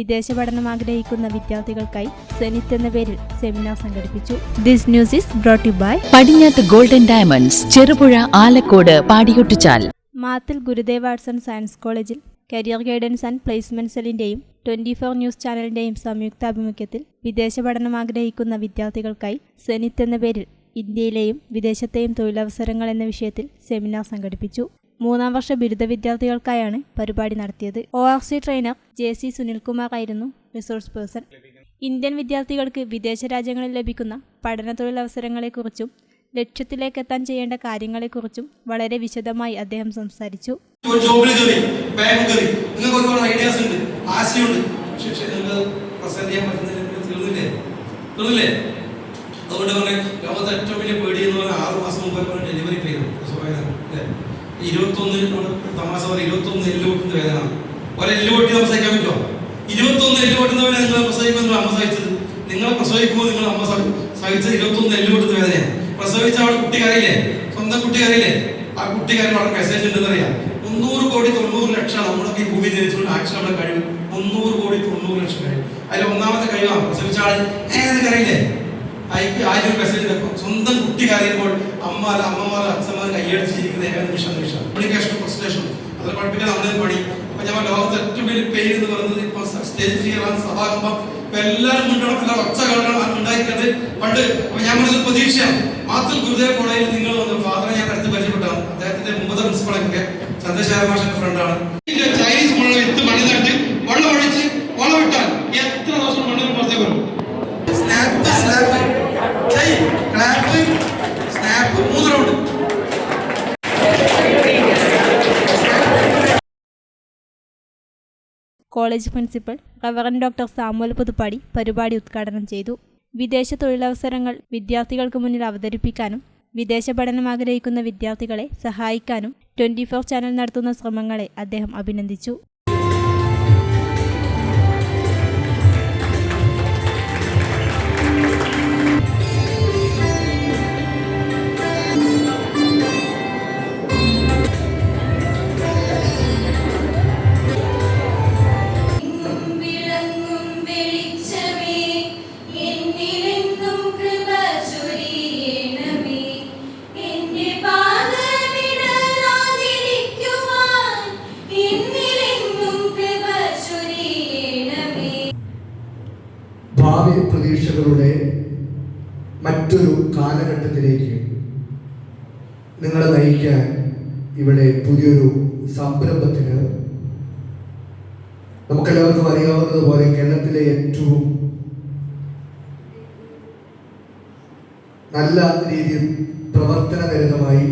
വിദേശ പഠനം ആഗ്രഹിക്കുന്ന വിദ്യാർത്ഥികൾക്കായി സെനിറ്റ് എന്ന പേരിൽ സെമിനാർ സംഘടിപ്പിച്ചു. This news is brought by Padinjath golden diamonds Cherupuzha Alakode Padiyottuchal Mathil Gurudev arts and science കോളേജിൽ കരിയർ ഗൈഡൻസ് ആൻഡ് പ്ലേസ്മെന്റ് സെല്ലിന്റെയും ട്വന്റി ഫോർ ന്യൂസ് ചാനലിന്റെയും സംയുക്താഭിമുഖ്യത്തിൽ വിദേശ പഠനം ആഗ്രഹിക്കുന്ന വിദ്യാർത്ഥികൾക്കായി സെനിറ്റ് എന്ന പേരിൽ ഇന്ത്യയിലെയും വിദേശത്തെയും തൊഴിലവസരങ്ങൾ എന്ന വിഷയത്തിൽ സെമിനാർ സംഘടിപ്പിച്ചു. മൂന്നാം വർഷ ബിരുദ വിദ്യാർത്ഥികൾക്കായാണ് പരിപാടി നടത്തിയത്. O R C trainer J C Sunilkumar ആയിരുന്നു റിസോഴ്സ് പേഴ്സൺ ഇന്ത്യൻ വിദ്യാർത്ഥികൾക്ക് വിദേശ രാജ്യങ്ങളിൽ ലഭിക്കുന്ന പഠന ലക്ഷ്യത്തിലേക്ക് എത്താൻ ചെയ്യേണ്ട കാര്യങ്ങളെക്കുറിച്ചും വളരെ വിശദമായി അദ്ദേഹം സംസാരിച്ചു. അതുകൊണ്ട് പറഞ്ഞ ലോകത്തെ ഏറ്റവും വലിയ പേടി എന്ന് പറഞ്ഞാൽ ആറ് മാസം മുമ്പ് ഡെലിവറി പേര് അല്ലേ? ഇരുപത്തൊന്ന് നമ്മുടെ തമാശ പോലെ ഇരുപത്തൊന്ന് എല്ല് പൊട്ടുന്ന വേദന. ഒരു എല്ല് പൊട്ടി സഹിക്കാൻ പറ്റുമോ? ഇരുപത്തൊന്ന് എല്ല് പൊട്ടുന്നവരെ നിങ്ങൾ പ്രസവിക്കുമ്പോൾ നിങ്ങൾ അമ്മ സഹിച്ചത്. നിങ്ങൾ പ്രസവിക്കുമ്പോൾ നിങ്ങൾ അമ്മ സഹി- സഹിച്ചത് ഇരുപത്തൊന്ന് എല്ല് പൊട്ടുന്ന വേദനയാണ് പ്രസവിച്ച അവിടെ കുട്ടി കരയില്ലേ സ്വന്തം കുട്ടി കരയില്ലേ ആ കുട്ടി കാര്യം അവിടെ മെസ്സേജ് ഉണ്ടെന്ന് അറിയാം. മുന്നൂറ് കോടി തൊണ്ണൂറ് ലക്ഷം നമ്മളൊക്കെ ഭൂമി ജനിച്ചുകൊണ്ട് ആക്ഷൻ നമ്മുടെ കഴിവ്. മുന്നൂറ് കോടി തൊണ്ണൂറ് ലക്ഷം കഴിവ്. അതിൽ ഒന്നാമത്തെ കഴിവാണ് പ്രസവിച്ച ആൾ. ഏതൊക്കെ കരയില്ലേ അയക്ക് വെക്കും സ്വന്തം കുട്ടി കരയുമ്പോൾ അമ്മമാർ അമ്മമാർ അച്ഛന്മാർ കൈയടിച്ചിരിക്കുന്ന ഏക നിമിഷം പ്രസന്റേഷൻ അത് പഠിപ്പിക്കാൻ നമ്മളെ പണി. അപ്പൊ ഞാൻ ലോകത്ത് ഏറ്റവും വലിയ പേര് എന്ന് പറയുന്നത് ഇപ്പൊ സ്റ്റേജ് ഫിയർ സഭാകമ്പം. ഇപ്പൊ എല്ലാവരും മുന്നോട്ട് ഒച്ച കേൾക്കണം ഉണ്ടായിരിക്കുന്നത് പണ്ട് അപ്പൊ ഞാൻ പ്രതീക്ഷയാണ്. മാത്രം ഗുരുദേവ കോളേജിൽ നിങ്ങൾ ഫാദറെ ഞാൻ അടുത്ത് പരിചയപ്പെട്ടാണ്. അദ്ദേഹത്തിന്റെ മുമ്പത്തെ പ്രിൻസിപ്പളൊക്കെ ചന്ദ്രശേഖര ഫ്രണ്ടാണ് college principal reverend doctor Samuel Puthuppady പരിപാടി ഉദ്ഘാടനം ചെയ്തു. വിദേശ തൊഴിലവസരങ്ങൾ വിദ്യാർത്ഥികൾക്ക് മുന്നിൽ അവതരിപ്പിക്കാനും വിദേശ പഠനം ആഗ്രഹിക്കുന്ന വിദ്യാർത്ഥികളെ സഹായിക്കാനും ട്വന്റി ഫോർ ചാനൽ നടത്തുന്ന ശ്രമങ്ങളെ അദ്ദേഹം അഭിനന്ദിച്ചു. മറ്റൊരു കാലഘട്ടത്തിലേക്ക് നിങ്ങളെ നയിക്കാൻ ഇവിടെ പുതിയൊരു സംരംഭത്തിന് നമുക്കെല്ലാവർക്കും അറിയാവുന്നതുപോലെ കേരളത്തിലെ ഏറ്റവും നല്ല രീതിയിൽ പ്രവർത്തനരഹിതമായി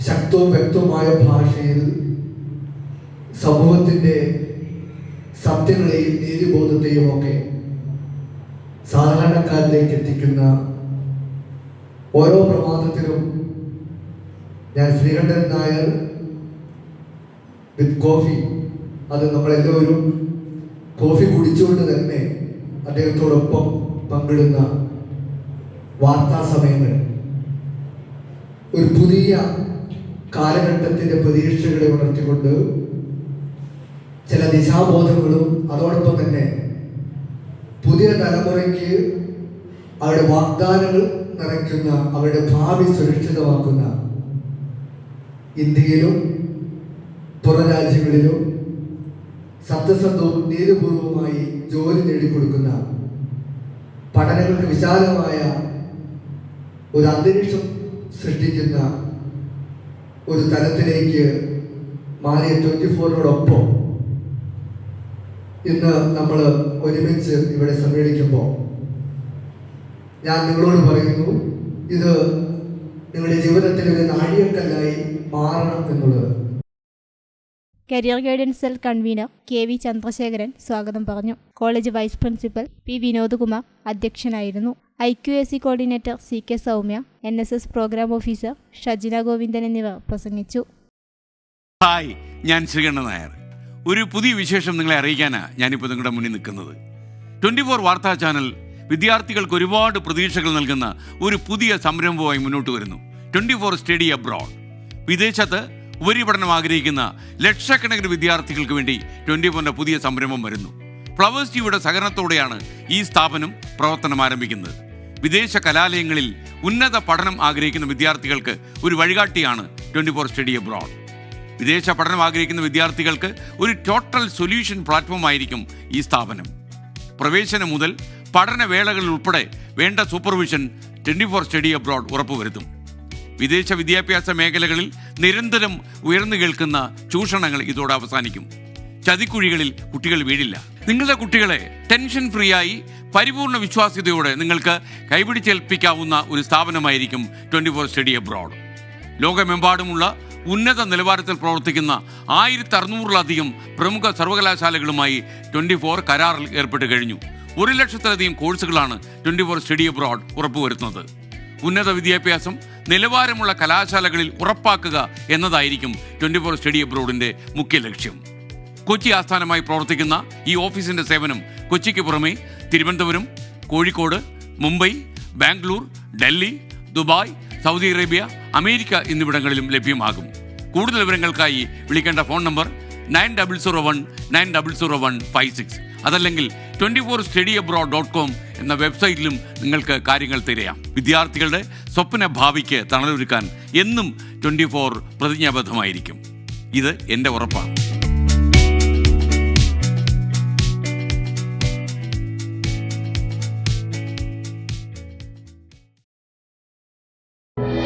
ശക്തവും വ്യക്തവുമായ ഭാഷയിൽ സമൂഹത്തിന്റെ സത്യങ്ങളെയും നീതിബോധത്തെയും ഒക്കെ സാധാരണക്കാരിലേക്ക് എത്തിക്കുന്ന ഓരോ പ്രഭാതത്തിലും ഞാൻ ശ്രീകണ്ഠൻ നായർ വിത്ത് കോഫി അത് നമ്മളെല്ലാവരും കോഫി കുടിച്ചുകൊണ്ട് തന്നെ അദ്ദേഹത്തോടൊപ്പം പങ്കിടുന്ന വാർത്താ സമയങ്ങൾ. ഒരു പുതിയ കാലഘട്ടത്തിന്റെ പ്രതീക്ഷകളെ ഉണർത്തിക്കൊണ്ട് ചില ദിശാബോധങ്ങളും അതോടൊപ്പം തന്നെ പുതിയ തലമുറയ്ക്ക് അവരുടെ വാഗ്ദാനങ്ങൾ നിറയ്ക്കുന്ന അവരുടെ ഭാവി സുരക്ഷിതമാക്കുന്ന ഇന്ത്യയിലും പുറം രാജ്യങ്ങളിലും സത്യസന്ധവും നീതിപൂർവവുമായി ജോലി നേടിക്കൊടുക്കുന്ന പഠനങ്ങൾക്ക് വിശാലമായ ഒരു അന്തരീക്ഷം സൃഷ്ടിക്കുന്ന ഒരു തലത്തിലേക്ക് മാറിയ ട്വന്റി ഫോറിനോടൊപ്പം ഇന്ന് നമ്മൾ ഒരുമിച്ച് ഇവിടെ സമ്മേളിക്കുമ്പോൾ ഞാൻ നിങ്ങളോട് പറയുന്നു ഇത് നിങ്ങളുടെ ജീവിതത്തിൽ ഒരു നാഴികക്കല്ലായി മാറണം എന്നുള്ളത്. Career guidance cell convenor K V Chandrasekharan സ്വാഗതം പറഞ്ഞു. College vice principal P Vinodkumar അധ്യക്ഷനായിരുന്നു. I Q S C coordinator C K Soumya N S S programme officer Shajina Govindan എന്നിവർ പ്രസംഗിച്ചു. ഹായ് ഞാൻ ശ്രീകണ്ഠൻ നായർ. ഒരു പുതിയ വിശേഷം നിങ്ങളെ അറിയിക്കാനാണ് ഞാനിപ്പോൾ നിങ്ങളുടെ മുന്നിൽ നിൽക്കുന്നത്. ട്വന്റി ഫോർ വാർത്താ ചാനൽ വിദ്യാർത്ഥികൾക്ക് ഒരുപാട് പ്രതീക്ഷകൾ നൽകുന്ന ഒരു പുതിയ സംരംഭമായി മുന്നോട്ട് വരുന്നു. Twenty four study abroad. വിദേശത്ത് ഉപരിപഠനം ആഗ്രഹിക്കുന്ന ലക്ഷക്കണക്കിന് വിദ്യാർത്ഥികൾക്ക് വേണ്ടി ട്വന്റി ഫോറിന്റെ പുതിയ സംരംഭം വരുന്നു. ഫ്ലവേഴ്സ് ടിയുടെ സഹകരണത്തോടെയാണ് ഈ സ്ഥാപനം പ്രവർത്തനം ആരംഭിക്കുന്നത്. വിദേശ കലാലയങ്ങളിൽ ഉന്നത പഠനം ആഗ്രഹിക്കുന്ന വിദ്യാർത്ഥികൾക്ക് ഒരു വഴികാട്ടിയാണ് ട്വന്റി ഫോർ സ്റ്റഡി അബ്രോഡ്. വിദേശ പഠനം ആഗ്രഹിക്കുന്ന വിദ്യാർത്ഥികൾക്ക് ഒരു ടോട്ടൽ സൊല്യൂഷൻ പ്ലാറ്റ്ഫോം ആയിരിക്കും ഈ സ്ഥാപനം. പ്രവേശനം മുതൽ പഠനവേളകളിൽ ഉൾപ്പെടെ വേണ്ട supervision twenty four study abroad ഉറപ്പുവരുത്തും. വിദേശ വിദ്യാഭ്യാസ മേഖലകളിൽ നിരന്തരം ഉയർന്നു കേൾക്കുന്ന ചൂഷണങ്ങൾ ഇതോടെ അവസാനിക്കും. ചതിക്കുഴികളിൽ കുട്ടികൾ വീഴില്ല നിങ്ങളുടെ കുട്ടികളെ ടെൻഷൻ ഫ്രീ ആയി പരിപൂർണ വിശ്വാസ്യതയോടെ നിങ്ങൾക്ക് കൈപിടിച്ചേൽപ്പിക്കാവുന്ന ഒരു സ്ഥാപനമായിരിക്കും ട്വന്റി ഫോർ സ്റ്റഡി അബ്രോഡ് ലോകമെമ്പാടുമുള്ള ഉന്നത നിലവാരത്തിൽ പ്രവർത്തിക്കുന്ന ആയിരത്തി അറുന്നൂറിലധികം പ്രമുഖ സർവകലാശാലകളുമായി ട്വന്റി ഫോർ കരാറിൽ ഏർപ്പെട്ട് കഴിഞ്ഞു. ഒരു ലക്ഷത്തിലധികം കോഴ്സുകളാണ് ട്വന്റി ഫോർ സ്റ്റഡി അബ്രോഡ് ഉറപ്പുവരുത്തുന്നത്. ഉന്നത വിദ്യാഭ്യാസം നിലവാരമുള്ള കലാശാലകളിൽ ഉറപ്പാക്കുക എന്നതായിരിക്കും ട്വന്റി ഫോർ സ്റ്റഡി അബ്രോഡിന്റെ മുഖ്യ ലക്ഷ്യം. കൊച്ചി ആസ്ഥാനമായി പ്രവർത്തിക്കുന്ന ഈ ഓഫീസിന്റെ സേവനം കൊച്ചിക്ക് പുറമെ Thiruvananthapuram Kozhikode Mumbai Bangalore Delhi Dubai Saudi Arabia America എന്നിവിടങ്ങളിലും ലഭ്യമാകും. കൂടുതൽ വിവരങ്ങൾക്കായി വിളിക്കേണ്ട phone number nine double zero one nine double zero one five six. അതല്ലെങ്കിൽ twenty four study abroad dot com എന്ന വെബ്സൈറ്റിലും നിങ്ങൾക്ക് കാര്യങ്ങൾ തിരയാം. വിദ്യാർത്ഥികളുടെ സ്വപ്ന ഭാവിക്ക് തണലൊരുക്കാൻ എന്നും ട്വന്റി ഫോർ പ്രതിജ്ഞാബദ്ധമായിരിക്കും. ഇത് എന്റെ ഉറപ്പാണ്.